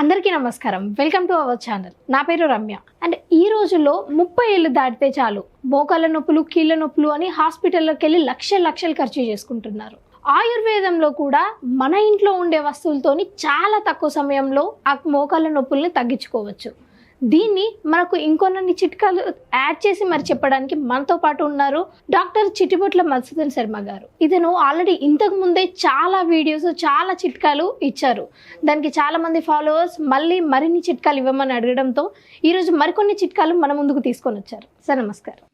అందరికీ నమస్కారం. Welcome to our channel నా పేరు రమ్య. అండ్ ఈ రోజుల్లో ముప్పై ఏళ్ళు దాటితే చాలు. మోకాళ్ళ నొప్పులు కీళ్ళ నొప్పులు అని హాస్పిటల్లోకి వెళ్ళి లక్షల లక్షలు ఖర్చు చేసుకుంటున్నారు. ఆయుర్వేదంలో కూడా మన ఇంట్లో ఉండే వస్తువులతోని చాలా తక్కువ సమయంలో ఆ మోకాళ్ళ నొప్పుల్ని తగ్గించుకోవచ్చు. దీన్ని మనకు ఇంకొన్ని చిట్కాలు యాడ్ చేసి మరి చెప్పడానికి మనతో పాటు ఉన్నారు డాక్టర్ చిట్టిబొట్ల మధుసూదన్ శర్మ గారు. ఇతను ఆల్రెడీ ఇంతకు ముందే చాలా వీడియోస్ చాలా చిట్కాలు ఇచ్చారు. దానికి చాలా మంది ఫాలోవర్స్ మళ్ళీ మరిన్ని చిట్కాలు ఇవ్వమని అడగడంతో ఈరోజు మరికొన్ని చిట్కాలు మన ముందుకు తీసుకొని వచ్చారు. సార్ నమస్కారం.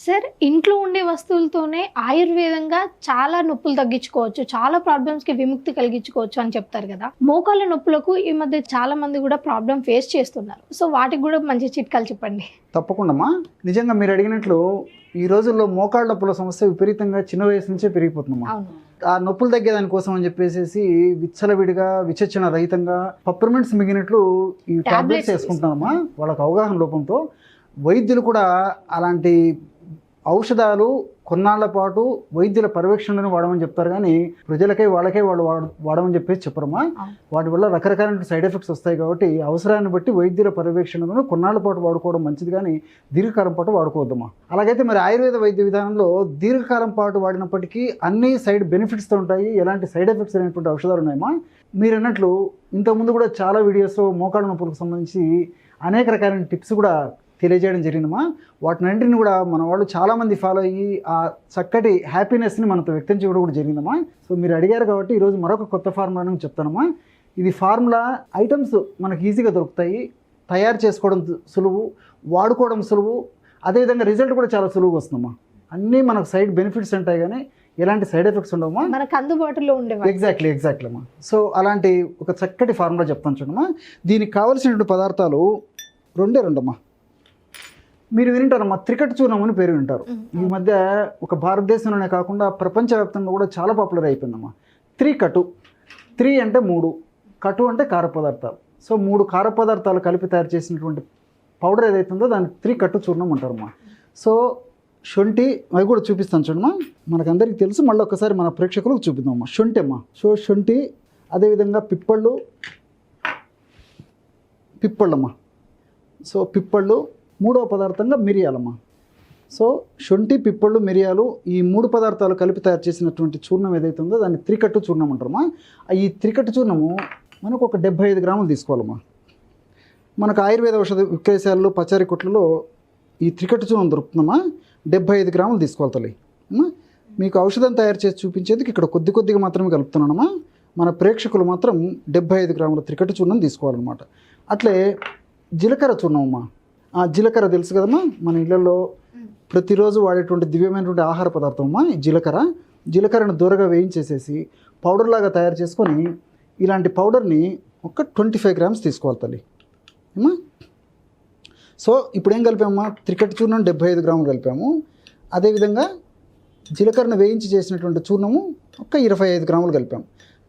సార్ ఇంట్లో ఉండే వస్తువులతోనే ఆయుర్వేదంగా చాలా నొప్పులు తగ్గించుకోవచ్చు చాలా ప్రాబ్లమ్స్కి విముక్తి కలిగించుకోవచ్చు అని చెప్తారు కదా. మోకాళ్ళ నొప్పులకు ఈ మధ్య చాలా మంది కూడా ప్రాబ్లం ఫేస్ చేస్తున్నారు. సో వాటికి కూడా మంచి చిట్కాలు చెప్పండి. తప్పకుండామా నిజంగా మీరు అడిగినట్లు ఈ రోజుల్లో మోకాళ్ళ నొప్పుల సమస్య విపరీతంగా చిన్న వయసు నుంచే పెరిగిపోతుందమ్మా. ఆ నొప్పులు తగ్గేదాని కోసం అని చెప్పేసి విచ్చలవిడిగా విచక్షణ రహితంగా పప్పర్మెంట్స్ మిగిలినట్లు ఈ టాబ్లెట్స్ వేసుకుంటున్నామా వాళ్ళకి అవగాహన లోపంతో వైద్యులు కూడా అలాంటి ఔషధాలు కొన్నాళ్ళ పాటు వైద్యుల పర్యవేక్షణను వాడమని చెప్తారు కానీ ప్రజలకై వాళ్ళకే వాళ్ళు వాడ వాడమని చెప్పేసి చెప్పరమ్మా. వాటి వల్ల రకరకాల సైడ్ ఎఫెక్ట్స్ వస్తాయి కాబట్టి అవసరాన్ని బట్టి వైద్యుల పర్యవేక్షణను కొన్నాళ్ళ పాటు వాడుకోవడం మంచిది కానీ దీర్ఘకాలం పాటు వాడుకోవద్దమ్మా. అలాగైతే మరి ఆయుర్వేద వైద్య విధానంలో దీర్ఘకాలం పాటు వాడినప్పటికీ అన్ని సైడ్ బెనిఫిట్స్తో ఉంటాయి. ఎలాంటి సైడ్ ఎఫెక్ట్స్ అనేటువంటి ఔషధాలు ఉన్నాయమ్మా. మీరు అన్నట్లు ఇంతకుముందు కూడా చాలా వీడియోస్లో మోకాళ్ళ నొప్పులకు సంబంధించి అనేక రకాలైన టిప్స్ కూడా తెలియజేయడం జరిగిందమ్మా. వాటినన్నింటిని కూడా మన వాళ్ళు చాలామంది ఫాలో అయ్యి ఆ చక్కటి హ్యాపీనెస్ని మనతో వ్యక్తం చేయడం కూడా జరిగిందమ్మా. సో మీరు అడిగారు కాబట్టి ఈరోజు మరొక కొత్త ఫార్ములాను చెప్తానమ్మా. ఇది ఫార్ములా ఐటమ్స్ మనకి ఈజీగా దొరుకుతాయి. తయారు చేసుకోవడం సులువు వాడుకోవడం సులువు. అదేవిధంగా రిజల్ట్ కూడా చాలా సులువుగా వస్తుందమ్మా. అన్నీ మనకు సైడ్ బెనిఫిట్స్ ఉంటాయి కానీ ఎలాంటి సైడ్ ఎఫెక్ట్స్ ఉండవమ్మా. మనకు అందుబాటులో ఉండేవాళ్ళు ఎగ్జాక్ట్లీ ఎగ్జాక్ట్లీ అమ్మా. సో అలాంటి ఒక చక్కటి ఫార్ములా చెప్తాను చూడమ్మా. దీనికి కావలసినటువంటి పదార్థాలు రెండే రెండమ్మా. మీరు వింటారమ్మా త్రికట్ చూర్ణం అని పేరు వింటారు. ఈ మధ్య ఒక భారతదేశంలోనే కాకుండా ప్రపంచవ్యాప్తంగా కూడా చాలా పాపులర్ అయిపోయిందమ్మా. త్రీ కటు త్రీ అంటే మూడు కటు అంటే కార పదార్థాలు. సో మూడు కార పదార్థాలు కలిపి తయారు చేసినటువంటి పౌడర్ ఏదైతుందో దాన్ని త్రీ కట్టు చూర్ణం అంటారమ్మా. సో శొంఠి అవి కూడా చూపిస్తాను చూడమ్మా. మనకందరికీ తెలుసు మళ్ళీ ఒకసారి మన ప్రేక్షకులకు చూపిద్దామమ్మా. శొంఠి అమ్మా సో శొంఠి అదేవిధంగా పిప్పళ్ళు పిప్పళ్ళమ్మా. సో పిప్పళ్ళు మూడవ పదార్థంగా మిరియాలమ్మా. సో శొంఠి పిప్పళ్ళు మిరియాలు ఈ మూడు పదార్థాలు కలిపి తయారు చేసినటువంటి చూర్ణం ఏదైతే ఉందో దాన్ని త్రికట్టు చూర్ణం అంటారమ్మా. ఈ త్రికట్టు చూర్ణము మనకు ఒక డెబ్బై ఐదు గ్రాములు తీసుకోవాలమ్మా. మనకు ఆయుర్వేద ఔషధ విక్రయశాలలో పచారీ కొట్లలో ఈ త్రికట్టు చూర్ణం దొరుకుతుందమ్మా. డెబ్బై ఐదు గ్రాములు తీసుకోవాలి తల్లి. మీకు ఔషధం తయారు చేసి చూపించేందుకు ఇక్కడ కొద్ది కొద్దిగా మాత్రమే కలుపుతున్నానమ్మా. మన ప్రేక్షకులు మాత్రం డెబ్బై ఐదు గ్రాముల త్రికట్టు చూర్ణం తీసుకోవాలన్నమాట. అట్లే జీలకర్ర చూర్ణం అమ్మా. జీలకర్ర తెలుసు కదమ్మా? మన ఇళ్ళల్లో ప్రతిరోజు వాడేటువంటి దివ్యమైనటువంటి ఆహార పదార్థం అమ్మా ఈ జీలకర్ర. జీలకర్రను దూరగా వేయించేసేసి పౌడర్ లాగా తయారు చేసుకొని ఇలాంటి పౌడర్ని ఒక ట్వంటీ ఫైవ్ గ్రామ్స్ తీసుకోవాలి తల్లి. ఏమా సో ఇప్పుడు ఏం కలిపామమ్మా? త్రికట్ చూర్ణం డెబ్బై ఐదు గ్రాములు కలిపాము. అదేవిధంగా జీలకర్రను వేయించి చేసినటువంటి చూర్ణము ఒక ఇరవై ఐదు గ్రాములు కలిపాము.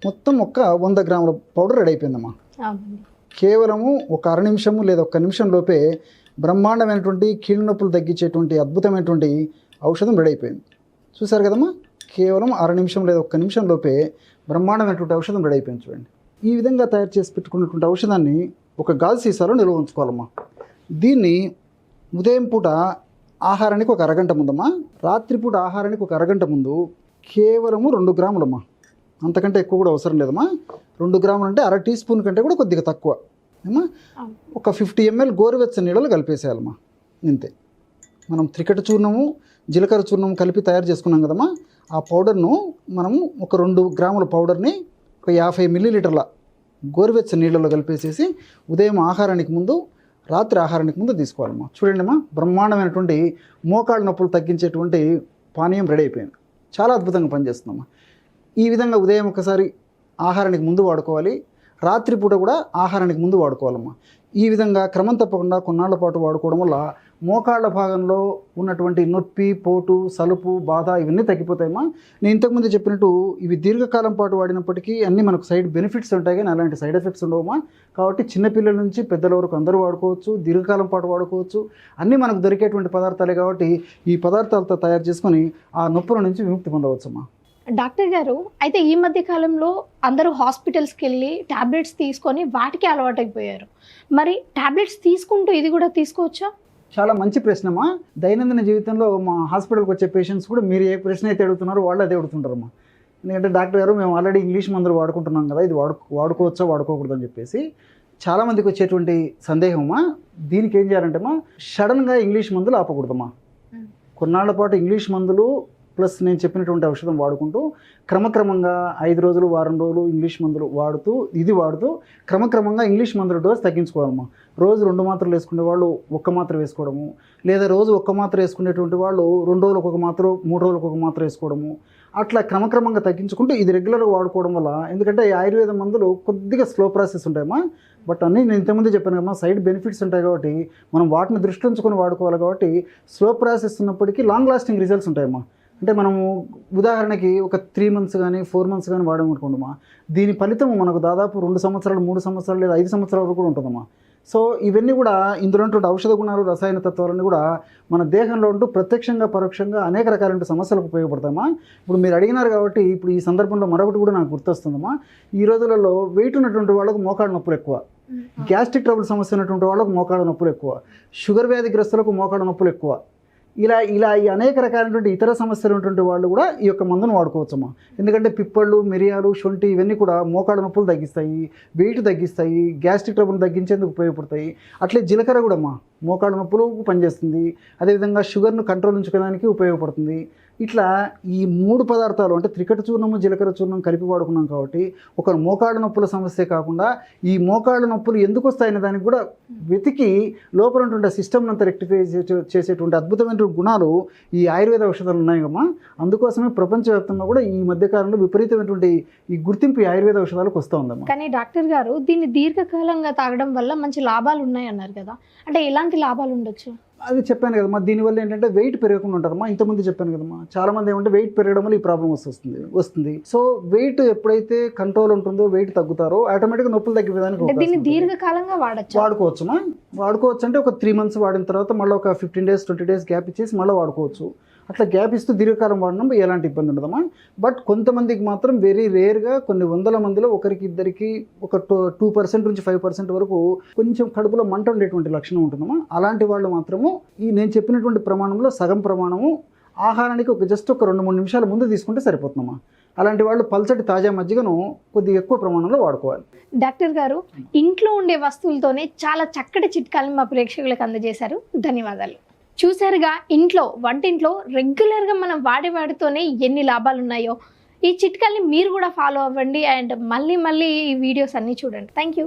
మొత్తం ఒక వంద గ్రాముల పౌడర్ రెడీ అయిపోయిందమ్మా. కేవలము ఒక అర నిమిషము లేదా ఒక్క నిమిషం లోపే బ్రహ్మాండమైనటువంటి కీళ్ళ నొప్పులు తగ్గించేటువంటి అద్భుతమైనటువంటి ఔషధం రెడీ అయిపోయింది చూసారు కదమ్మా? కేవలం అర నిమిషం లేదా ఒక్క నిమిషం లోపే బ్రహ్మాండమైనటువంటి ఔషధం రెడీ అయిపోయింది చూడండి. ఈ విధంగా తయారు చేసి పెట్టుకున్నటువంటి ఔషధాన్ని ఒక గాజు సీసాలో నిల్వ ఉంచుకోవాలమ్మా. దీన్ని ఉదయం పూట ఆహారానికి ఒక అరగంట ముందమ్మా రాత్రిపూట ఆహారానికి ఒక అరగంట ముందు కేవలము రెండు గ్రాములమ్మా. అంతకంటే ఎక్కువ కూడా అవసరం లేదమ్మా. రెండు గ్రాములు అంటే అర టీ స్పూన్ కంటే కూడా కొద్దిగా తక్కువ. ఏమా? ఒక ఫిఫ్టీ ఎంఎల్ గోరువెచ్చని నీళ్ళలో కలిపేసేయాలమ్మా. ఇంతే. మనం త్రికట చూర్ణము జీలకర్ర చూర్ణము కలిపి తయారు చేసుకున్నాం కదమ్మా. ఆ పౌడర్ను మనము ఒక రెండు గ్రాముల పౌడర్ని ఒక యాభై మిల్లీలీటర్ల గోరువెచ్చని నీళ్ళలో కలిపేసేసి ఉదయం ఆహారానికి ముందు రాత్రి ఆహారానికి ముందు తీసుకోవాలమ్మా. చూడండిమ్మా బ్రహ్మాండమైనటువంటి మోకాళ్ళ నొప్పులు తగ్గించేటువంటి పానీయం రెడీ అయిపోయింది. చాలా అద్భుతంగా పనిచేస్తుందమ్మా. ఈ విధంగా ఉదయం ఒకసారి ఆహారానికి ముందు వాడుకోవాలి. రాత్రిపూట కూడా ఆహారానికి ముందు వాడుకోవాలమ్మా. ఈ విధంగా క్రమం తప్పకుండా కొన్నాళ్ళ పాటు వాడుకోవడం వల్ల మోకాళ్ళ భాగంలో ఉన్నటువంటి నొప్పి పోటు సలుపు బాధ ఇవన్నీ తగ్గిపోతాయమ్మా. నేను ఇంతకుముందు చెప్పినట్టు ఇవి దీర్ఘకాలం పాటు వాడినప్పటికీ అన్నీ మనకు సైడ్ బెనిఫిట్స్ ఉంటాయి కానీ అలాంటి సైడ్ ఎఫెక్ట్స్ ఉండవమ్మా. కాబట్టి చిన్నపిల్లల నుంచి పెద్దల వరకు అందరూ వాడుకోవచ్చు దీర్ఘకాలం పాటు వాడుకోవచ్చు. అన్నీ మనకు దొరికేటువంటి పదార్థాలే కాబట్టి ఈ పదార్థాలతో తయారు చేసుకొని ఆ నొప్పుల నుంచి విముక్తి పొందవచ్చమ్మా డాక్టర్ గారు అయితే ఈ మధ్య కాలంలో అందరూ హాస్పిటల్స్కి వెళ్ళి టాబ్లెట్స్ తీసుకొని వాటికి అలవాటైపోయారు. మరి టాబ్లెట్స్ తీసుకుంటూ ఇది కూడా తీసుకోవచ్చా? చాలా మంచి ప్రశ్నమా? దైనందిన జీవితంలో మా హాస్పిటల్కి వచ్చే పేషెంట్స్ కూడా మీరు ఏ ప్రశ్న అయితే అడుగుతున్నారో వాళ్ళు అదే అడుగుతుంటారమ్మా. ఎందుకంటే డాక్టర్ గారు మేము ఆల్రెడీ ఇంగ్లీష్ మందులు వాడుకుంటున్నాం కదా ఇది వాడు వాడుకోవచ్చా వాడుకోకూడదు అని చెప్పేసి చాలామందికి వచ్చేటువంటి సందేహమా? దీనికి ఏం చేయాలంటేమా సడన్గా ఇంగ్లీష్ మందులు ఆపకూడదమ్మా. మ్మ్. కొన్నాళ్ళ పాటు ఇంగ్లీష్ మందులు ప్లస్ నేను చెప్పినటువంటి ఔషధం వాడుకుంటూ క్రమక్రమంగా ఐదు రోజులు వారం రోజులు ఇంగ్లీష్ మందులు వాడుతూ ఇది వాడుతూ క్రమక్రమంగా ఇంగ్లీష్ మందుల డోస్ తగ్గించుకోవాలమ్మా. రోజు రెండు మాత్రలు వేసుకునే వాళ్ళు ఒక్క మాత్ర వేసుకోవడము లేదా రోజు ఒక్క మాత్ర వేసుకునేటువంటి వాళ్ళు రెండు రోజులకు ఒక మాత్ర మూడు రోజులకు ఒక మాత్ర వేసుకోవడము. అట్లా క్రమక్రమంగా తగ్గించుకుంటూ ఇది రెగ్యులర్గా వాడుకోవడం వల్ల ఎందుకంటే ఈ ఆయుర్వేద మందులు కొద్దిగా స్లో ప్రాసెస్ ఉంటాయమ్మా. బట్ అన్నీ నేను ఇంతకుముందు చెప్పాను కమ్మా సైడ్ బెనిఫిట్స్ ఉంటాయి కాబట్టి మనం వాటిని దృష్టి ఉంచుకొని వాడుకోవాలి కాబట్టి స్లో ప్రాసెస్ ఉన్నప్పటికీ లాంగ్ లాస్టింగ్ రిజల్ట్స్ ఉంటాయమ్మా. అంటే మనము ఉదాహరణకి ఒక త్రీ మంత్స్ కానీ ఫోర్ మంత్స్ కానీ వాడమనుకోండమ్మా దీని ఫలితం మనకు దాదాపు రెండు సంవత్సరాలు మూడు సంవత్సరాలు లేదా ఐదు సంవత్సరాల వరకు కూడా ఉంటుందమ్మా. సో ఇవన్నీ కూడా ఇందులో ఔషధ గుణాలు రసాయన తత్వాలన్నీ కూడా మన దేహంలో ఉంటూ ప్రత్యక్షంగా పరోక్షంగా అనేక రకాలైన సమస్యలకు ఉపయోగపడతామా ఇప్పుడు మీరు అడిగినారు కాబట్టి ఇప్పుడు ఈ సందర్భంలో మరొకటి కూడా నాకు గుర్తొస్తుందమ్మా. ఈ రోజులలో వెయిట్ ఉన్నటువంటి వాళ్ళకు మోకాళ్ళ నొప్పులు ఎక్కువ. గ్యాస్ట్రిక్ ట్రబుల్ సమస్య ఉన్నటువంటి వాళ్ళకు మోకాళ్ళ నొప్పులు ఎక్కువ. షుగర్ వ్యాధిగ్రస్తులకు మోకాళ్ళ నొప్పులు ఎక్కువ. ఇలా ఇలా ఈ అనేక రకాలైనటువంటి ఇతర సమస్యలు ఉన్నటువంటి వాళ్ళు కూడా ఈ యొక్క మందును వాడుకోవచ్చమ్మా. ఎందుకంటే పిప్పళ్ళు మిరియాలు శొంఠి ఇవన్నీ కూడా మోకాళ్ళ నొప్పులు తగ్గిస్తాయి వెయిట్ తగ్గిస్తాయి గ్యాస్ట్రిక్ ట్రబుల్ తగ్గించేందుకు ఉపయోగపడతాయి. అట్లే జీలకర్ర కూడా అమ్మా మోకాళ్ళ నొప్పులు పనిచేస్తుంది. అదేవిధంగా షుగర్ను కంట్రోల్ ఉంచుకోవడానికి ఉపయోగపడుతుంది. ఇట్లా ఈ మూడు పదార్థాలు అంటే త్రికట చూర్ణము జీలకర్ర చూర్ణం కలిపి వాడుకున్నాం కాబట్టి ఒక మోకాళ్ళ నొప్పుల సమస్య కాకుండా ఈ మోకాళ్ళ నొప్పులు ఎందుకు వస్తాయనే దానికి కూడా వెతికి లోపల ఉన్నటువంటి సిస్టమ్ అంతా రెక్టిఫై చేసేటువంటి అద్భుతమైనటువంటి గుణాలు ఈ ఆయుర్వేద ఔషధాలు ఉన్నాయమ్మా అందుకోసమే ప్రపంచవ్యాప్తంగా కూడా ఈ మధ్యకాలంలో విపరీతమైనటువంటి ఈ గుర్తింపు ఈ ఆయుర్వేద ఔషధాలకు వస్తూ ఉందమ్మా. కానీ డాక్టర్ గారు దీన్ని దీర్ఘకాలంగా తాగడం వల్ల మంచి లాభాలు ఉన్నాయి అన్నారు కదా. అంటే ఎలాంటి లాభాలు ఉండొచ్చు? అది చెప్పాను కదమ్మా దీనివల్ల ఏంటంటే వెయిట్ పెరగకుండా ఉంటారమ్మా ఇంతకుముందు చెప్పాను కదమ్మా చాలా మంది ఏమంటే వెయిట్ పెరగడం వల్ల ఈ ప్రాబ్లం వస్తుంది వస్తుంది. సో వెయిట్ ఎప్పుడైతే కంట్రోల్ ఉంటుందో వెయిట్ తగ్గుతారో ఆటోమేటిక్గా నొప్పులు తగ్గిపోయేదానికి దీన్ని. దీర్ఘకాలంగా వాడచ్చు? వాడుకోవచ్చుమా వాడుకోవచ్చు అంటే ఒక త్రీ మంత్స్ వాడిన తర్వాత మళ్ళీ ఒక fifteen days twenty days gap ఇచ్చేసి మళ్ళీ వాడుకోవచ్చు. అట్లా గ్యాప్ ఇస్తూ దీర్ఘకాలం వాడడం ఎలాంటి ఇబ్బంది ఉండదమ్మా. బట్ కొంతమందికి మాత్రం వెరీ రేర్గా కొన్ని వందల మందిలో ఒకరికి ఇద్దరికి ఒక టూ పర్సెంట్ నుంచి ఫైవ్ పర్సెంట్ వరకు కొంచెం కడుపులో మంట ఉండేటువంటి లక్షణం ఉంటుందమ్మా. అలాంటి వాళ్ళు మాత్రము ఈ నేను చెప్పినటువంటి ప్రమాణంలో సగం ప్రమాణము ఆహారానికి ఒక జస్ట్ ఒక రెండు మూడు నిమిషాల ముందు తీసుకుంటే సరిపోతుందమ్మా. అలాంటి వాళ్ళు పల్చటి తాజా మజ్జిగను కొద్దిగా ఎక్కువ ప్రమాణంలో వాడుకోవాలి. డాక్టర్ గారు ఇంట్లో ఉండే వస్తువులతోనే చాలా చక్కటి చిట్కాలను మా ప్రేక్షకులకు అందజేశారు. ధన్యవాదాలు. చూసారుగా ఇంట్లో వంటింట్లో రెగ్యులర్గా మనం వాడి వాడితోనే ఎన్ని లాభాలు ఉన్నాయో ఈ చిట్కాల్ని మీరు కూడా ఫాలో అవ్వండి అండ్ మళ్ళీ మళ్ళీ ఈ వీడియోస్ అన్నీ చూడండి. Thank you